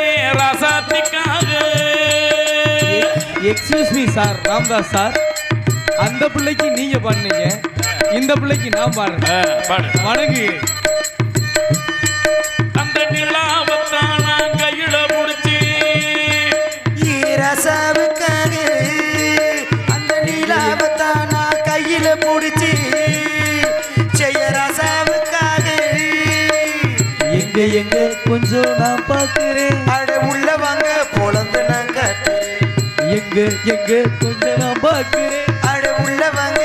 ஏ ரசாத்திக்காக. Excuse me sir Ramdas sir அந்த பிள்ளைக்கு நீங்க பண்ணீங்க இந்த பிள்ளைக்கு நான் பாடுறேன். பாடு. வணங்கு. அந்த நிலாவத்தான் எங்க எங்க கொஞ்சம் நான் பார்க்கிறேன். அட உள்ள வாங்க பொழந்து நான் காட்டுறேன் எங்க எங்க கொஞ்சம் நான் பார்க்கிறேன். அட உள்ள வாங்க.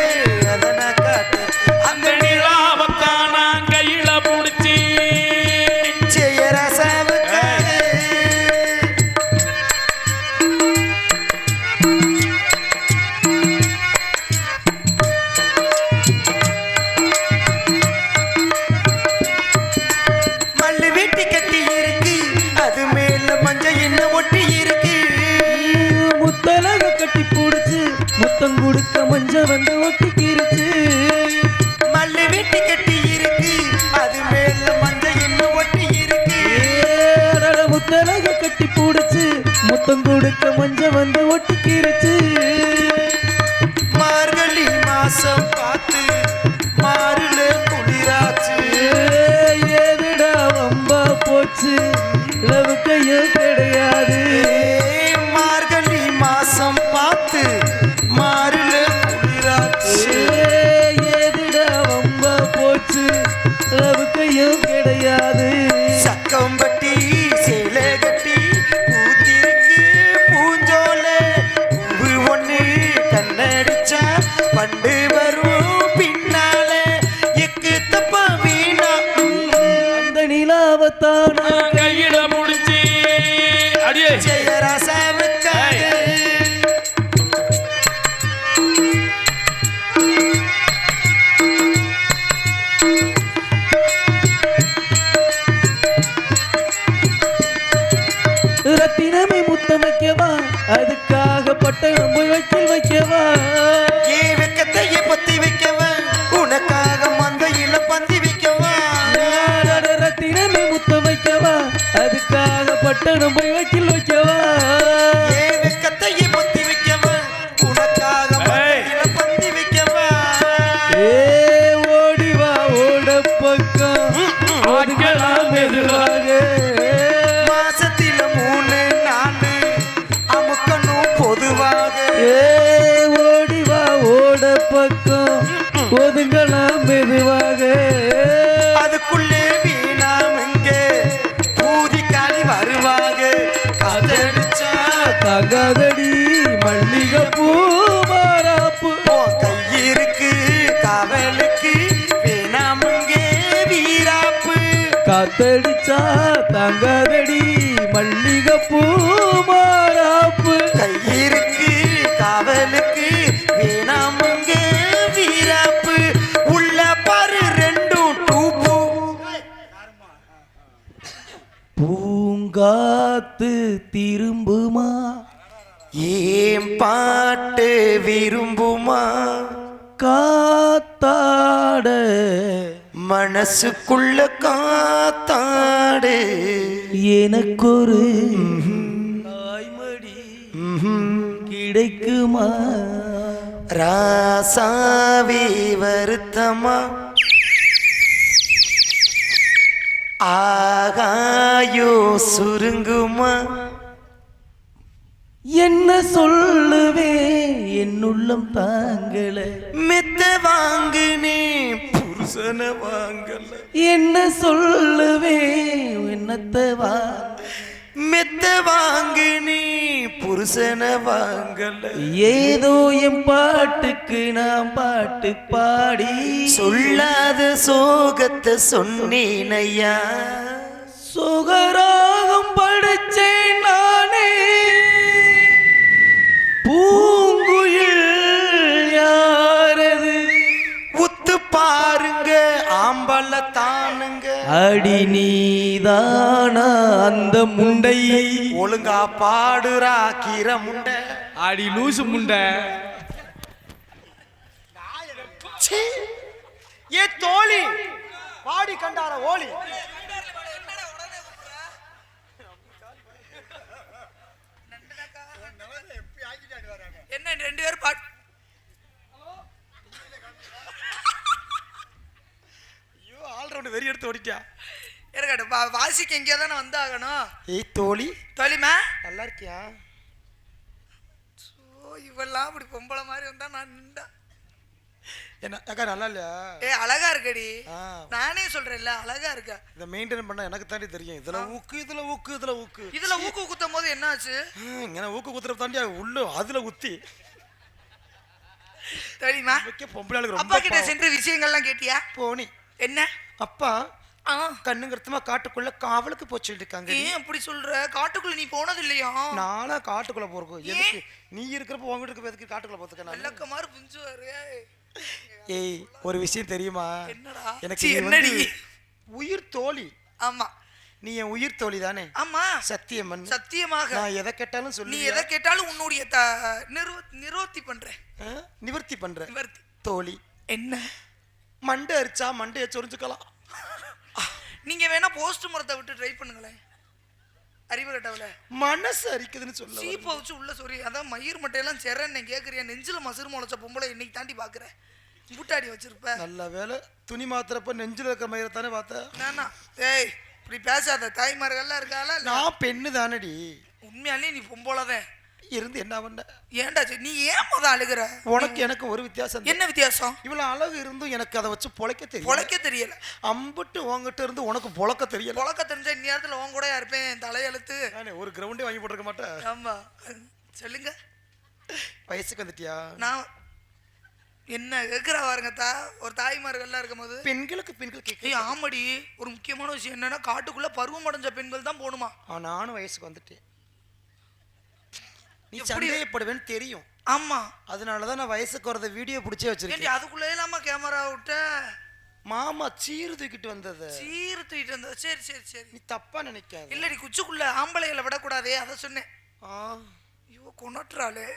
மஞ்ச வந்து ஒட்டிக்கிருச்சு மல்லு வெட்டி கட்டி இருக்கு. அது மேல மஞ்சள் என்ன ஒட்டி இருக்கு. முத்தலக கட்டி பிடிச்சு முத்தம் கொடுக்க மஞ்ச வந்து ஒட்டிக்கிருச்சு மார்கழி மாசம் பார்த்து மாறுல குளிராச்சு. ஏதுடா வம்பா போச்சு. லவ் பக்கம் ஒதுங்கலாம் மெதுவாக. அதுக்குள்ளே வீணாம் இங்கே பூதிக்காளி வருவாங்க காதடிச்சா தகாதடி மல்லிகை பூ மாறாப்பு கையிருக்கு காவலுக்கு வீணாம் இங்கே வீராப்பு. காத்தடிச்சா தங்காதடி திரும்புமா? ஏன் பாட்டு விரும்புமா? காத்தாட. மனசுக்குள்ள காத்தாடு. எனக்கொரு தாய்மடி கிடைக்குமா? ராசாவி வருத்தமா? ஆகாயோ சுருங்குமா? என்ன சொல்லுவே? என்னுள்ளம் தாங்கல. மெத்த வாங்கினே. புருஷனை வாங்கல. என்ன சொல்லுவே? என்னத்தை வா மெத்த வாங்கினே. புருஷனை வாங்கல. ஏதோ என் பாட்டுக்கு நான் பாட்டு பாடி. சொல்லாத சோகத்தை சொன்னேனையா சுகராகம் படிச்சேன் நான். ஆம்பல தானுங்க அடி நீதானா அந்த முண்டை. ஒழுங்கா பாடுறா கீரை முண்டை. அடி லூசு முண்டை. ஏ தோழி. பாடி கண்டார ஓலி? என்ன ரெண்டு பேரும் பாட்டு இழுத்து ஓடிட்டியா இருக்கட்டும் வா- வாசிக்கு எங்கேயா தானே வந்தாகணும்? ஏய் தோழி. தொழிமா நல்லா இருக்கியா? ஓ இவெல்லாம் அப்படி பொம்பளை மாதிரி வந்தா நான் நின்றா. என்ன அக்கா நல்லா இல்லையா? ஏ அழகா இருக்கடி. ஆ. நானே சொல்றேன்ல அழகா இருக்க. இதை மெயின்டைன் பண்ண எனக்கு தாண்டி தெரியும். இதுல ஊக்கு இதுல ஊக்கு இதுல ஊக்கு. இதுல ஊக்கு குத்தும் போது இங்கே ஊக்கு குத்துற தாண்டி உள்ள அதுல ஊத்தி. தெரியுமா வைக்க பொம்பளை ஆளுக்கு அப்பா ரொம்ப கிட்ட பாவம். சென்று விஷயங்கள்லாம் கேட்டியா? போனி. என்ன? அப்பா ஆ. கண்ணுங்கருத்துமா காட்டுக்குள்ள காவலுக்கு போச்சுட்டு இருக்காங்க ஏன் அப்படி சொல்ற? காட்டுக்குள்ள நீ போனது இல்லையா நானா காட்டுக்குள்ள போறோம் எதுக்கு? நீ இருக்கிறப்ப உங்க வீட்டுக்கு எதுக்கு காட்டுக்குள்ள போத்துக்க நான் விளக்கமாறு புஞ்சுவாரு ஏய் ஒரு விஷயம் தெரியுமா? என்னடா? எனக்கு நீ என்னடி? உயிர் தோழி. ஆமா. நீ என் உயிர் தோழி தானே? ஆமா. சத்தியமன் சத்தியமாக. நான் எதை கேட்டாலும் நீ சொல்லி எதை கேட்டாலும் உன்னுடைய நிறுவ- நிரோத்தி பண்றேன். நிவர்த்தி பண்ற நிவர்த்தி. தோழி. என்ன? மண்டை அரிச்சா மண்டையை சொரிஞ்சுக்கலாம். நீங்க வேணா போஸ்ட் மரத்தை விட்டு ட்ரை பண்ணுங்களேன். அறிவு கட்டவல மனசு அரிக்குதுன்னு சொல்ல சீப்பை வச்சு உள்ள சொறி அதான் மயிர் மட்டையெல்லாம் செரன்னு கேக்குறியா? நெஞ்சில மசுறு முளைச்ச பொம்பளை இன்னைக்கு தாண்டி பாக்குறேன் முட்டாடி வச்சிருப்ப. நல்ல வேலை துணி மாத்துறப்ப நெஞ்சில இருக்க மயிரை தானே பார்த்த? நானா? ஏய் இப்படி பேசாத. தாய்மார்கள்லாம் இருக்காளா நான் பெண்ணு தானடி உண்மையாலே நீ பொம்பளைதான். இருந்து என்ன பண்ண? ஏன்டா நீ ஏன் முத அழுகுற? உனக்கு எனக்கு ஒரு வித்தியாசம் என்ன வித்தியாசம்? இவ்வளவு அழகு இருந்தும் எனக்கு அதை வச்சு பொழைக்க தெரியும் பொழைக்க தெரியல. அம்புட்டு உங்ககிட்ட இருந்து உனக்கு பொழக்க தெரியல. பொழக்க தெரிஞ்ச இந்நேரத்துல உன் கூட இருப்பேன் தலையெழுத்து ஒரு கிரவுண்டே வாங்கி போட்டிருக்க மாட்டேன். ஆமா. சொல்லுங்க. வயசுக்கு வந்துட்டியா? நான் என்ன கேக்குறா பாருங்க தா ஒரு தாய்மார்கள்லாம் இருக்கும்போது. பெண்களுக்கு பெண்கள் கேட்க ஆமாடி. ஒரு முக்கியமான விஷயம் என்னன்னா காட்டுக்குள்ள பருவம் அடைஞ்ச பெண்கள் தான் போகணுமா நானும் வயசுக்கு வந்துட்டேன். நீ? சந்தேகப்படுவேன்னு தெரியும். ஆமா. அதனாலதான் நான் வயசுக்கு வரத வீடியோ பிடிச்சே வச்சிருக்கேன். அதுக்குள்ள இல்லாம கேமரா விட்ட? மாமா சீர் தூக்கிட்டு வந்தது. சீர் தூக்கிட்டு வந்த சரி சரி சரி. நீ தப்பா நினைக்காத. இல்லடி குச்சிக்குள்ள ஆம்பளைகளை விடக்கூடாதே அதை சொன்னேன். ஆ, ஐயோ கொண்டாட்டுறாளே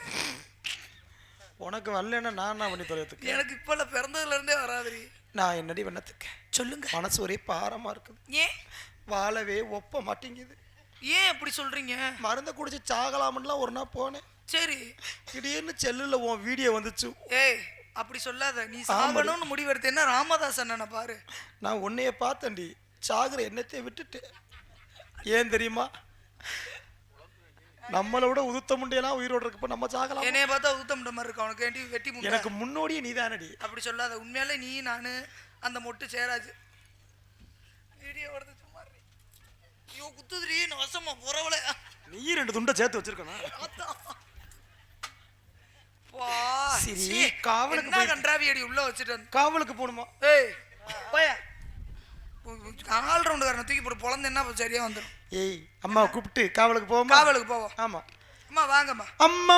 உனக்கு வரலன்னா நான் என்ன பண்ணி தொலைத்துக்கு எனக்கு இப்பல பிறந்ததுல இருந்தே வராதுடி. நான் என்னடி பண்ணத்துக்கு சொல்லுங்க. மனசு ஒரே பாரமா இருக்குது. ஏன்? வாழவே ஒப்ப மாட்டேங்குது. ஏன் இப்படி சொல்றீங்க? மருந்தை குடிச்சு சாகலாம்லாம் ஒரு நாள் போனேன். சரி. திடீர்னு செல்லுல உன் வீடியோ வந்துச்சு. ஏய் அப்படி சொல்லாத. நீ சாகணும்னு முடிவெடுத்தேன்னா ராமதாஸ் அண்ணனை பாரு. நான் உன்னைய பார்த்தேன்டி. சாகுற எண்ணத்தை விட்டுட்டு. ஏன் தெரியுமா? நம்மளை விட உதுத்த முண்டையெல்லாம் உயிரோட இருக்கப்ப நம்ம சாகலாம்? என்னைய பார்த்தா ஊத்தமிட்ட மாதிரி இருக்கு அவனுக்கு வேண்டி வெட்டி முண்டை. எனக்கு முன்னோடியே நீதானடி. அப்படி சொல்லாத. உண்மையாலே நீ நானு அந்த மொட்டு சேராஜ் வீடியோ. ஐயோ குத்துதுடி நான் வசமா புறவல. நீ ரெண்டு துண்டை சேர்த்து வச்சிருக்கணும் பா சரி, காவலுக்கு என்ன போயிட்டு- கன்றாவி அடி உள்ள வச்சுட்டு காவலுக்கு போகணுமா? ஏய் போய. ஆல் ரவுண்டுக்காரனை தூக்கி போட்டு பொழந்து என்ன சரியா வந்துடும் ஏய் அம்மா கூப்பிட்டு காவலுக்கு போவோமா? காவலுக்கு போவோம். ஆமா. அம்மா வாங்கம்மா. அம்மா